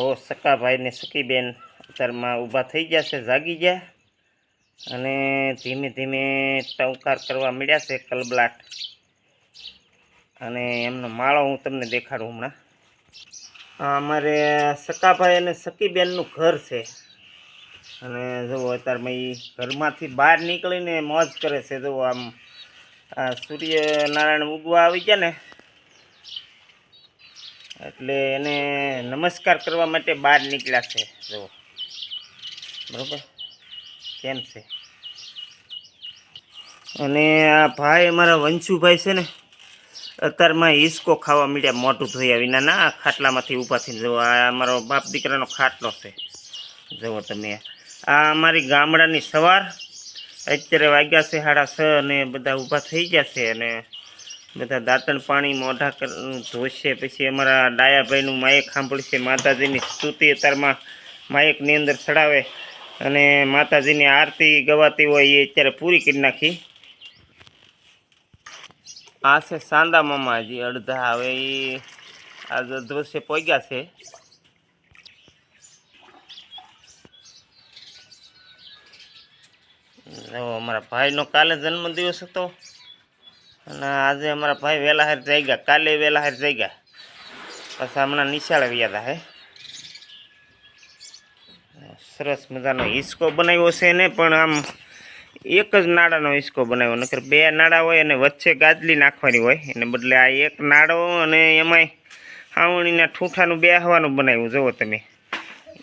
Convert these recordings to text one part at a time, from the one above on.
તો સકાભાઈને સુકીબેન અત્યારમાં ઊભા થઈ ગયા છે, જાગી ગયા. અને ધીમે ધીમે ટંકાર કરવા મળ્યા છે કલબલાટ. અને એમનો માળો હું તમને દેખાડું હમણાં. અમારે સકાભાઈ અને સકીબેનનું ઘર છે. અને જુઓ, અત્યારમાં એ ઘરમાંથી બહાર નીકળીને મોજ કરે છે. જુઓ, આમ સૂર્યનારાયણ ઉગવા આવી ગયા ને એટલે એને નમસ્કાર કરવા માટે બહાર નીકળ્યા છે. જુઓ. બરાબર? કેમ છે? અને આ ભાઈ અમારા વંશુભાઈ છે ને, અત્યારમાં હિસકો ખાવા મળ્યા મોટું ધોયા વિના. ના, આ ખાટલામાંથી ઊભા થઈને જુઓ. આ અમારો બાપ દીકરાનો ખાટલો છે. જુઓ તમે. આ અમારી ગામડાની સવાર. અત્યારે વાગ્યા છે સાડા છ અને બધા ઊભા થઈ ગયા છે અને બધા દાંતણ પાણી મોઢા ધોશે. પછી અમારા ડાયાભાઈનું માયક સાંભળશે. માતાજીની સ્તુતિ અત્યારમાં માયકની અંદર ચડાવે અને માતાજીની આરતી ગવાતી હોય એ અત્યારે પૂરી કરી નાખી. આ છે સાંદા મામા હજી અડધા. હવે એ આ અડધ પોગ્યા છે. અમારા ભાઈનો કાલે જન્મદિવસ હતો. અને આજે અમારા ભાઈ વહેલા હાર જઈ ગયા. કાલે વહેલા હાર જઈ ગયા. પછી હમણાં નિશાળ વ્યા હતા હે. સરસ મજાનો હિસકો બનાવ્યો છે ને, પણ આમ એક જ નાડાનો હિસકો બનાવ્યો. નકર બે નાડા હોય અને વચ્ચે ગાજલી નાખવાની હોય. એને બદલે આ એક નાડો અને એમાંય હાવણીના ઠૂઠાનું બેહવાનું બનાવ્યું. જુઓ તમે.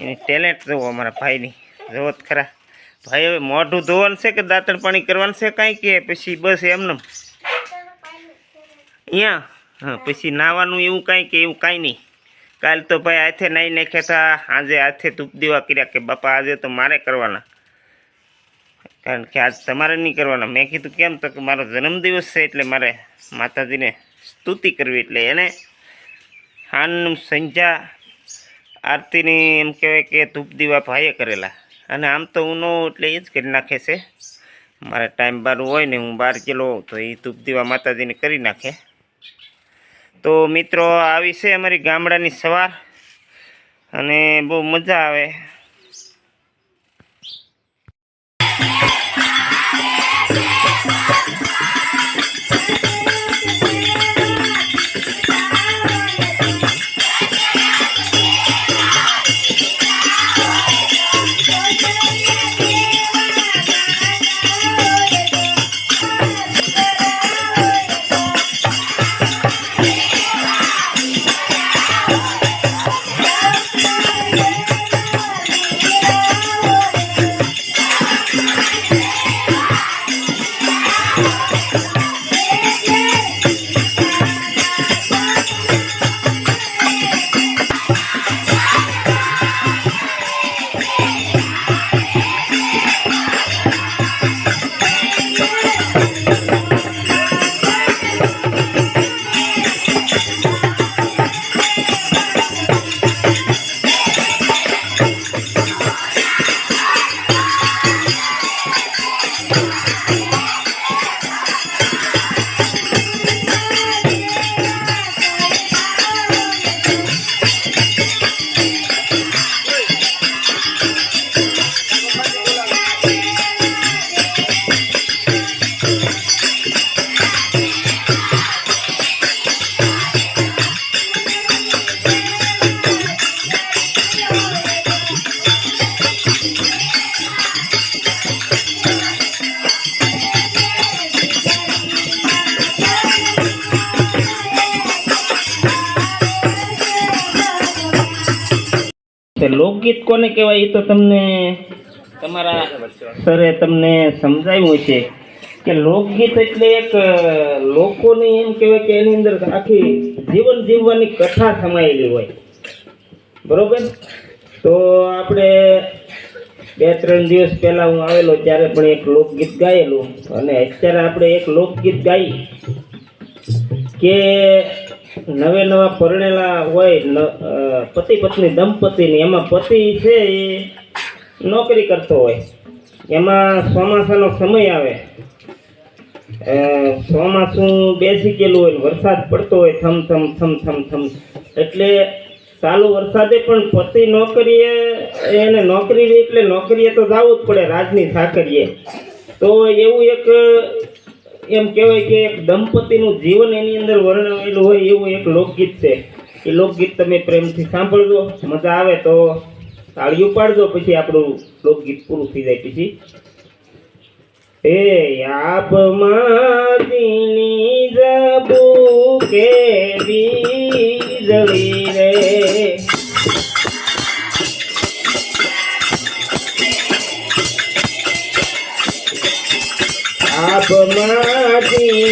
એની ટેલેન્ટ જુઓ અમારા ભાઈની. જુઓ ખરા. ભાઈ હવે મોઢું ધોવાનું છે કે દાંતણ પાણી કરવાનું છે કાંઈ કે? પછી બસ એમને અહીંયા હા, પછી નાવાનું એવું કાંઈ કે એવું કાંઈ નહીં. કાલ તો ભાઈ હાથે નાહી નાખ્યા હતા આજે હાથે ધૂપ દેવા કર્યા કે બાપા, આજે તો મારે કરવાના. કારણ કે આજ તમારે નહીં કરવાના. મેં કીધું, કેમ તો કે મારો જન્મદિવસ છે એટલે મારે માતાજીને સ્તુતિ કરવી એટલે એને હાન સંજા આરતીની એમ કહેવાય કે ધૂપ દીવા ભાઈએ કરેલા. અને આમ તો ઉનો એટલે એ જ કરી નાખે છે. મારે ટાઈમ બાર હોય ને હું બહાર ગયેલો તો એ ધૂપ દીવા માતાજીને કરી નાખે. તો મિત્રો આવી છે અમારી ગામડાની સવાર અને બહુ મજા આવે. તે લોકગીત કોને કહેવાય એ તો તમને તમારા સરે તમને સમજાવ્યું છે કે લોકગીત એટલે એક લોકોને એમ કહેવાય કે એની અંદર આખી જીવન જીવવાની કથા સમાયેલી હોય. બરોબર? તો આપણે બે ત્રણ દિવસ પહેલાં હું આવેલો ત્યારે પણ એક લોકગીત ગાયેલું અને અત્યારે આપણે એક લોકગીત ગાઈ કે નવે નવા પરણેલા હોય પતિ પત્ની દંપતિની એમાં પતિ છે એ નોકરી કરતો હોય. એમાં ચોમાસાનો સમય આવે. ચોમાસું બેસી ગયેલું હોય વરસાદ પડતો હોય, થમ થમ થમ થમ થમ. એટલે ચાલુ વરસાદે પણ પતિ નોકરીએ, એને નોકરી એટલે નોકરીએ તો જવું જ પડે, રાજની સાકરીએ તો એવું એક એમ કહેવાય કે એક દંપતીનું જીવન એની અંદર વર્ણવેલું હોય એવું એક લોકગીત છે. એ લોકગીત તમે પ્રેમથી સાંભળજો, મજા આવે તો તાળીઓ પાડજો, પછી આપણું લોકગીત પૂરું થઈ જાય પછી. હે આપ માની જબુ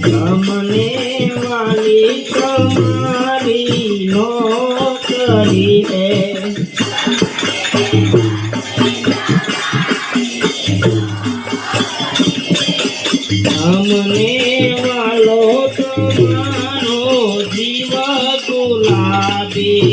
ગમને માલી તમારી નો કરી લે ગમને વાલો તમારો જીવ ગુલાબી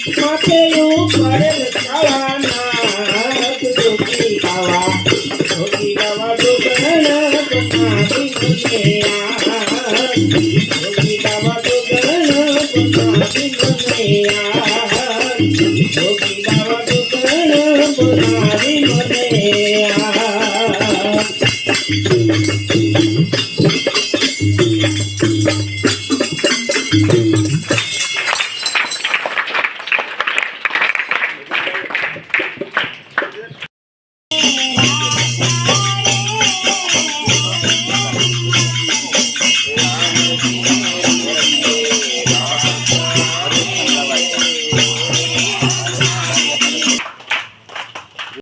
કેયું પડે ખાવા નાથ જોગી ગાવા જોગી ગાવા ડોગણ પપાતી મને આ જોગી ગાવા ડોગણ પપાતી મને આ